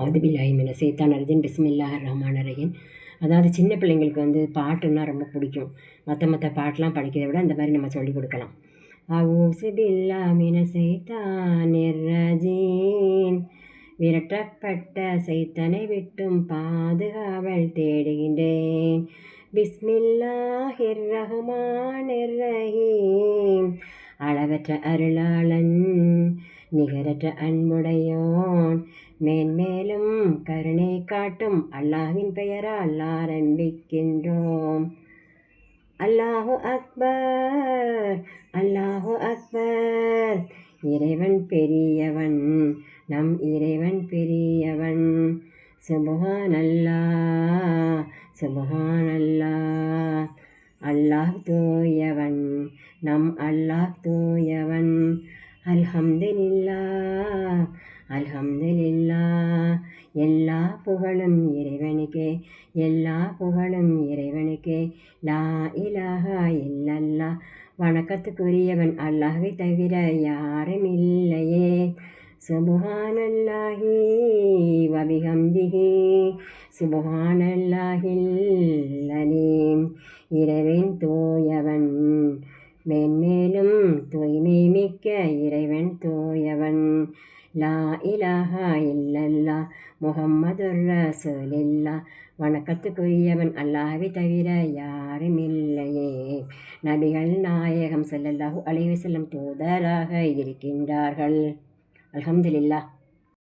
அவுதுபில்லாஹிமின சைத்தான் அர்ஜின் பிஸ்மில்லா ரஹ்மான் ரஹீம். அதாவது சின்ன பிள்ளைங்களுக்கு வந்து பாட்டுன்னா ரொம்ப பிடிக்கும். மற்ற மற்ற பாட்டெலாம் படிக்கிறத விட இந்த மாதிரி நம்ம சொல்லிக் கொடுக்கலாம். அவுசு பில்லாமின சைத்தானிர் விரட்டப்பட்ட சைத்தனை விட்டும் பாதுகாவல் தேடுகின்றேன். பிஸ்மில்லாஹிர் ரஹ்மான் ரஹீம். அளவற்ற அருளாளன் நிகரற்ற அன்புடையோன் மேன்மேலும் கருணை காட்டும் அல்லாஹின் பெயரால் ஆரம்பிக்கின்றோம் அல்லாஹு அக்பர் அல்லாஹு அக்பர். இறைவன் பெரியவன் நம் இறைவன் பெரியவன். சுபஹான் அல்லாஹ் சுபஹான் அல்லாஹ் அல்லாஹ் தூயவன் நம் அல்லாஹ் தூயவன். அல்ஹம்துலில்லா அல்ஹம்துலில்லா. எல்லா புகழும் இறைவனுக்கே எல்லா புகழும் இறைவனுக்கே. லா இலாஹா இல்லல்லா. வணக்கத்துக்குரியவன் அல்லாஹை தவிர யாரும் இல்லையே சுபுகானல்லாஹி வபிஹம்திஹி. சுபஹானல்லாஹில் அலீம் இறைவன் தூயவன். மேன்மேலும் தூய்மை மிக்க இறைவன் தூயவன் லா இலாஹா இல்லல்லா முகம்மது ரசூலில்லா வணக்கத்துக்குரியவன் அல்லாஹ்வை தவிர யாரும் இல்லையே. நபிகள் நாயகம் செல்லல்லாஹு அலைவசல்லம் தூதராக இருக்கின்றார்கள். அல்ஹம்துலில்லாஹ்.